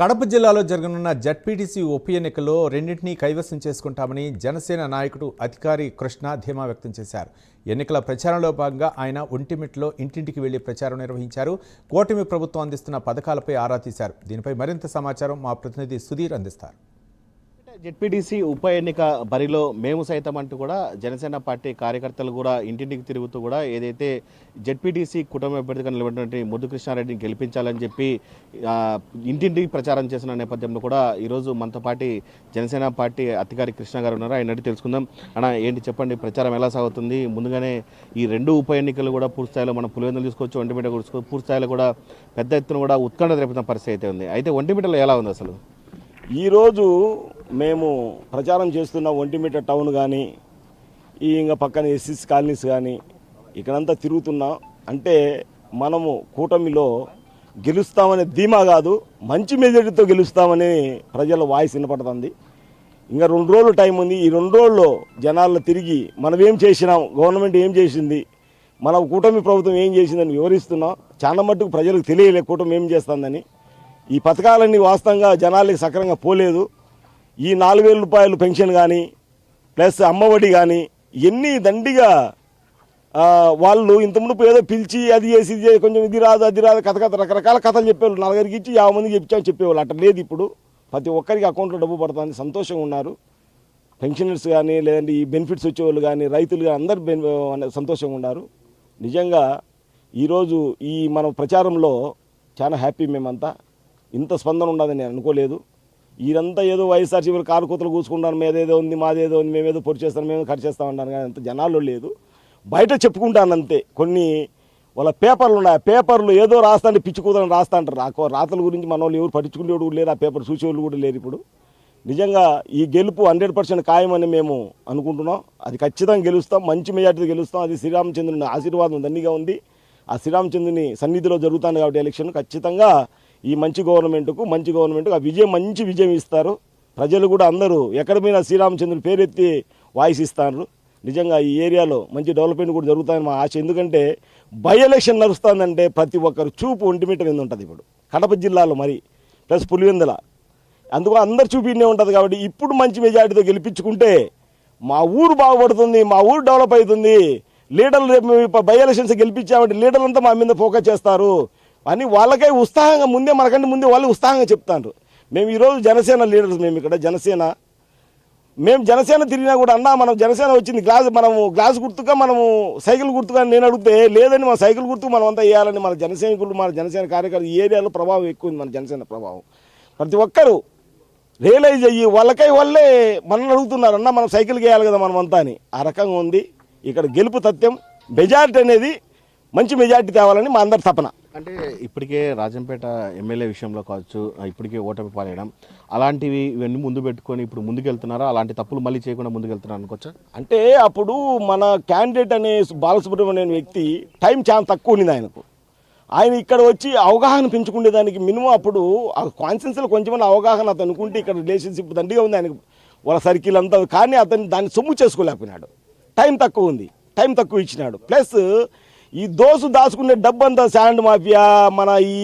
కడప జిల్లాలో జరగనున్న జడ్పీటీసీ ఉప ఎన్నికల్లో రెండింటినీ కైవసం చేసుకుంటామని జనసేన నాయకుడు అధికారి కృష్ణ ధీమా వ్యక్తం చేశారు. ఎన్నికల ప్రచారంలో భాగంగా ఆయన ఒంటిమిట్లో ఇంటింటికి వెళ్ళి ప్రచారం నిర్వహించారు. కూటమి ప్రభుత్వం అందిస్తున్న పథకాలపై ఆరా తీశారు. దీనిపై మరింత సమాచారం మా ప్రతినిధి సుధీర్ అందిస్తారు. జెడ్పీటీసీ ఉప ఎన్నిక బరిలో మేము సైతం అంటూ కూడా జనసేన పార్టీ కార్యకర్తలు కూడా ఇంటింటికి తిరుగుతూ కూడా ఏదైతే జెడ్పీటీసీ కుటుంబ అభ్యర్థిగా నిలబడినటువంటి ముద్దు కృష్ణారెడ్డిని గెలిపించాలని చెప్పి ఇంటింటికి ప్రచారం చేసిన నేపథ్యంలో కూడా ఈరోజు మనతో పాటు జనసేన పార్టీ అధికారి కృష్ణ గారు ఉన్నారు. ఆయన తెలుసుకుందాం. అన్న ఏంటి చెప్పండి? ప్రచారం ఎలా సాగుతుంది? ముందుగానే ఈ రెండు ఉప ఎన్నికలు కూడా పూర్తిస్థాయిలో మనం పులివెందులు తీసుకోవచ్చు ఒంటిమిట తీసుకోవచ్చు పూర్తిస్థాయిలో కూడా పెద్ద ఎత్తున కూడా ఉత్కంఠ రేపుతున్న పరిస్థితి అయితే ఉంది. అయితే ఒంటిమిటలో ఎలా ఉంది అసలు? ఈరోజు మేము ప్రచారం చేస్తున్న ఒంటిమిట టౌన్ కానీ ఈ ఇంకా పక్కన ఎస్ఎస్ కాలనీస్ కానీ ఇక్కడంతా తిరుగుతున్నాం. అంటే మనము కూటమిలో గెలుస్తామనే ధీమా కాదు మంచి మెజారిటీతో గెలుస్తామని ప్రజల వాయిస్ వినపడుతుంది. ఇంకా రెండు రోజులు టైం ఉంది. ఈ రెండు రోజుల్లో జనాల్లో తిరిగి మనం ఏం చేసినాం గవర్నమెంట్ ఏం చేసింది మన కూటమి ప్రభుత్వం ఏం చేసిందని వివరిస్తున్నాం. చాలా మట్టుకు ప్రజలకు తెలియలే కూటమి ఏం చేస్తుందని. ఈ పథకాలన్నీ వాస్తవంగా జనాలకి సక్రంగా పోలేదు. ఈ నాలుగు వేల రూపాయలు పెన్షన్ కానీ ప్లస్ అమ్మఒడి కానీ ఎన్ని దండిగా వాళ్ళు ఇంత ఏదో పిలిచి అది చేసి ఇది కొంచెం ఇది రాదు అది రాదు కథ కథ రకరకాల కథలు చెప్పేవాళ్ళు. నలుగురికి ఇచ్చి యాభై మందికి చెప్పామని చెప్పేవాళ్ళు. అట్లా లేదు ఇప్పుడు. ప్రతి ఒక్కరికి అకౌంట్లో డబ్బు పడుతుంది. సంతోషంగా ఉన్నారు. పెన్షనర్స్ కానీ లేదంటే ఈ బెనిఫిట్స్ వచ్చేవాళ్ళు కానీ రైతులు కానీ అందరు బెన్ సంతోషంగా ఉన్నారు. నిజంగా ఈరోజు ఈ మన ప్రచారంలో చాలా హ్యాపీ మేమంతా. ఇంత స్పందన ఉండదని నేను అనుకోలేదు. వీరంతా ఏదో వైఎస్ఆర్సీపీలు కారు కూతలు కూసుకుంటాను మేదేదో ఉంది మాదేదో ఉంది మేమేదో పొడి చేస్తాను మేము ఖర్చు చేస్తామంటాను కానీ అంత జనాల్లో లేదు. బయట చెప్పుకుంటాను అంతే. కొన్ని వాళ్ళ పేపర్లు ఉన్నాయి. ఆ పేపర్లు ఏదో రాస్తాంటే పిచ్చి కూతురని రాస్తా అంటారు. ఆ రాతల గురించి మన వాళ్ళు ఎవరు పట్టించుకునేవాడు కూడా లేరు. ఆ పేపర్ చూసేవాళ్ళు కూడా లేరు ఇప్పుడు. నిజంగా ఈ గెలుపు హండ్రెడ్ పర్సెంట్ ఖాయమని మేము అనుకుంటున్నాం. అది ఖచ్చితంగా గెలుస్తాం. మంచి మెజార్టీ గెలుస్తాం. అది శ్రీరామచంద్రుని ఆశీర్వాదం దండిగా ఉంది. ఆ శ్రీరామచంద్రుని సన్నిధిలో జరుగుతుంది కాబట్టి ఎలక్షన్ ఖచ్చితంగా ఈ మంచి గవర్నమెంట్కు మంచి గవర్నమెంట్కు ఆ విజయం మంచి విజయం ఇస్తారు. ప్రజలు కూడా అందరూ ఎక్కడ పోయినా శ్రీరామచంద్రుడు పేరెత్తి వాయిస్ ఇస్తారు. నిజంగా ఈ ఏరియాలో మంచి డెవలప్మెంట్ కూడా జరుగుతాయని మా ఆశ. ఎందుకంటే బై ఎలక్షన్ నడుస్తుందంటే ప్రతి ఒక్కరు చూపు ఒంటిమిట మీద ఉంటుంది ఇప్పుడు. కడప జిల్లాలో మరి ప్లస్ పులివెందుల. అందుకు అందరు చూపినే ఉంటుంది కాబట్టి ఇప్పుడు మంచి మెజారిటీతో గెలిపించుకుంటే మా ఊరు బాగుపడుతుంది మా ఊరు డెవలప్ అవుతుంది. లీడర్లు రేపు బై ఎలక్షన్స్ గెలిపించామంటే లీడర్లంతా మా మీద ఫోకస్ చేస్తారు. అని వాళ్ళకై ఉత్సాహంగా ముందే మనకంటే ముందే వాళ్ళు ఉత్సాహంగా చెప్తారు మేము ఈరోజు జనసేన లీడర్స్ మేము ఇక్కడ జనసేన. మేము జనసేన తిరిగినా కూడా అన్నా మనం జనసేన వచ్చింది గ్లాస్ మనము గ్లాస్ గుర్తుగా మనము సైకిల్ గుర్తుగా నేను అడిగితే లేదని మన సైకిల్ గుర్తు మనం అంతా వేయాలని మన జనసైనికులు మన జనసేన కార్యకర్తలు ఈ ఏరియాలో ప్రభావం ఎక్కువ ఉంది మన జనసేన ప్రభావం. ప్రతి ఒక్కరూ రియలైజ్ అయ్యి వాళ్ళకై వాళ్ళే మనల్ని అడుగుతున్నారు అన్న మనం సైకిల్కి వేయాలి కదా మనం అంతా అని. ఆ రకంగా ఉంది. ఇక్కడ గెలుపు తథ్యం మెజారిటీ అనేది మంచి మెజారిటీ తేవాలని మా అందరి తపన. అంటే ఇప్పటికే రాజంపేట ఎమ్మెల్యే విషయంలో కావచ్చు ఇప్పటికే ఓటమి పాలేయడం అలాంటివి ఇవన్నీ ముందు పెట్టుకొని ఇప్పుడు ముందుకెళ్తున్నారా? అలాంటి తప్పులు మళ్ళీ చేయకుండా ముందుకెళ్తున్నారు అనుకోవచ్చా? అంటే అప్పుడు మన క్యాండిడేట్ అనే బాలసుబ్రహ్మణ్యం అనే వ్యక్తి టైం చాలా తక్కువ ఉండింది ఆయనకు. ఆయన ఇక్కడ వచ్చి అవగాహన పెంచుకునే దానికి మినిమం అప్పుడు ఆ కాన్సెన్స్లో కొంచెం అవగాహన అతను అనుకుంటే ఇక్కడ రిలేషన్షిప్ దండిగా ఉంది ఆయనకు. వాళ్ళ సర్కిల్ అంతా కానీ అతను దాన్ని సొమ్ము చేసుకోలేకపోయినాడు. టైం తక్కువ ఉంది. టైం తక్కువ ఇచ్చినాడు. ప్లస్ ఈ దోసు దాచుకునే డబ్బంతా శాండ్ మాఫియా మన ఈ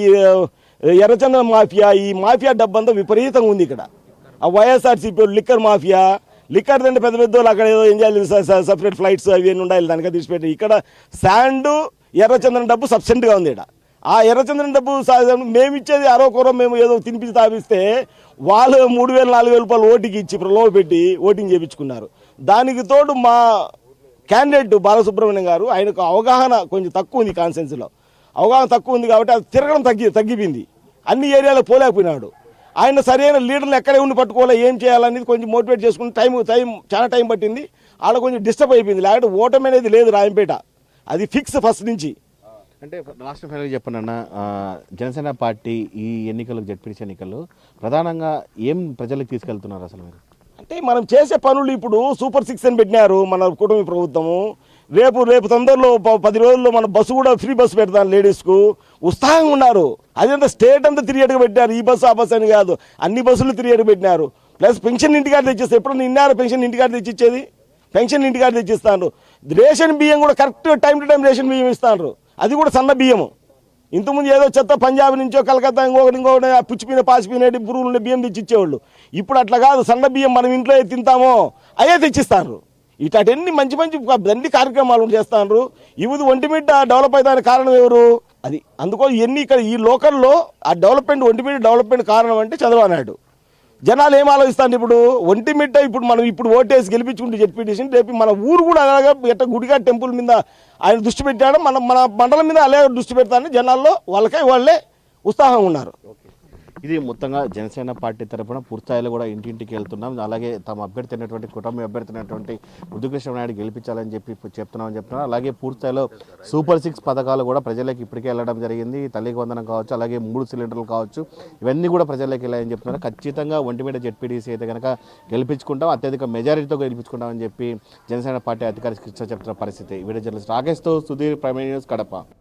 ఎర్రచందన మాఫియా ఈ మాఫియా డబ్బంతా విపరీతంగా ఉంది ఇక్కడ. ఆ వైఎస్ఆర్సీపీ లిక్కర్ మాఫియా లిక్కర్ తింటే పెద్ద పెద్ద వాళ్ళు అక్కడ ఏదో ఎంజాయ్ సపరేట్ ఫ్లైట్స్ అవి అన్నీ ఉండాలి దానికే తీసిపెట్టి ఇక్కడ శాండ్ ఎర్రచందనం డబ్బు సబ్సెంట్గా ఉంది ఇక్కడ. ఆ ఎర్రచందనం డబ్బు మేము ఇచ్చేది అరవకూర మేము ఏదో తినిపించి తాపిస్తే వాళ్ళు మూడు వేలు నాలుగు వేల రూపాయలు ఓటింగ్ ఇచ్చి ప్రలోభ పెట్టి ఓటింగ్ చేయించుకున్నారు దానికి తోడు మా క్యాండిడేట్ బాలసుబ్రహ్మణ్యం గారు ఆయనకు అవగాహన కొంచెం తక్కువ ఉంది కాన్సెన్స్లో అవగాహన తక్కువ ఉంది కాబట్టి అది తిరగడం తగ్గి తగ్గిపోయింది. అన్ని ఏరియాలకు పోలేకపోయినాడు. ఆయన సరైన లీడర్లు ఎక్కడే ఉండి పట్టుకోవాలి ఏం చేయాలనేది కొంచెం మోటివేట్ చేసుకుని టైం టైం చాలా టైం పట్టింది. ఆడ కొంచెం డిస్టర్బ్ అయిపోయింది. లేకపోతే ఓటమి అనేది లేదు రాయంపేట. అది ఫిక్స్ ఫస్ట్ నుంచి. అంటే లాస్ట్ ఫైనల్ చెప్పండి అన్న జనసేన పార్టీ ఈ ఎన్నికలకు జడ్పీసీ ఎన్నికలు ప్రధానంగా ఏం ప్రజలకు తీసుకెళ్తున్నారు అసలు మీరు? అంటే మనం చేసే పనులు ఇప్పుడు సూపర్ సిక్స్ అని పెట్టినారు మన కుటుంబ ప్రభుత్వము. రేపు రేపు తొందరలో ప- పది రోజుల్లో మన బస్సు కూడా ఫ్రీ బస్సు పెడతాను లేడీస్కు. ఉత్సాహంగా ఉన్నారు. అదంతా స్టేట్ అంతా తిరిగేట్టుగా పెట్టారు ఈ బస్సు ఆ బస్సు అని కాదు. అన్ని బస్సులు తిరిగేట్టుగా పెట్టినారు. ప్లస్ పెన్షన్ ఇంటికాడ తెచ్చేస్తే ఎప్పుడు నిన్నారు పెన్షన్ ఇంటికాడ తెచ్చిచ్చేది? పెన్షన్ ఇంటికాడ తెచ్చిస్తాను రేషన్ బియ్యం కూడా correct time to time ration బియ్యం ఇస్తాను అది కూడా సన్న బియ్యము. ఇంతకుముందు ఏదో చెత్త పంజాబ్ నుంచో కలకత్తా ఇంకొకటి ఇంకొకటి పుచ్చిపోయిన పాసిపోయినట్టు పురుగులు బియ్యం తెచ్చిచ్చేవాళ్ళు. ఇప్పుడు అట్లా కాదు సన్న బియ్యం మనం ఇంట్లో తింటామో అయ్యే తెచ్చిస్తారు. ఇటాటన్ని మంచి మంచి అన్ని కార్యక్రమాలు చేస్తారు ఇవి ఒంటిమిట్ట డెవలప్ అవుతానికి కారణం ఎవరు? అది అందుకో ఎన్ని ఇక్కడ ఈ లోకల్లో ఆ డెవలప్మెంట్ ఒంటిమిట్ట డెవలప్మెంట్ కారణం అంటే చంద్రబాబు నాయుడు. జనాలు ఏం ఆలోచిస్తాను ఇప్పుడు? ఒంటిమిట్ట ఇప్పుడు మనం ఇప్పుడు ఓటేసి గెలిపించుకుంటే జెడ్పీటీసీని రేపు మన ఊరు కూడా అలాగా ఎట్ట గుడిగా టెంపుల్ మీద ఆయన దృష్టి పెట్టాడు. మన మన మండలం మీద అలాగే దృష్టి పెడతానని జనాల్లో. వాళ్ళకై వాళ్ళే ఉత్సాహంగా ఉన్నారు. ఇది మొత్తంగా జనసేన పార్టీ తరఫున పూర్తిస్థాయిలో కూడా ఇంటింటికి వెళ్తున్నాం. అలాగే తమ అభ్యర్థి అయినటువంటి కుటుంబ అభ్యర్థి అయినటువంటి ముద్దుకృష్ణ నాయుడు గెలిపించాలని చెప్పి చెప్తున్నామని చెప్తున్నారు. అలాగే పూర్తిస్థాయిలో సూపర్ సిక్స్ పథకాలు కూడా ప్రజలకు ఇప్పటికే వెళ్ళడం జరిగింది. తల్లికి వందనం కావచ్చు అలాగే మూడు సిలిండర్లు కావచ్చు ఇవన్నీ కూడా ప్రజలకు వెళ్ళాయని చెప్తున్నారు. ఖచ్చితంగా ఒంటిమీద జెడ్పీడీసీ అయితే కనుక గెలిపించుకుంటాం అత్యధిక మెజారిటీతో గెలిపించుకుంటామని చెప్పి జనసేన పార్టీ అధికారి కృష్ణ చెప్తున్న పరిస్థితి. వీడియో జర్నలిస్ట్ రాకేష్తో సుధీర్ ప్రైమ్ న్యూస్ కడప.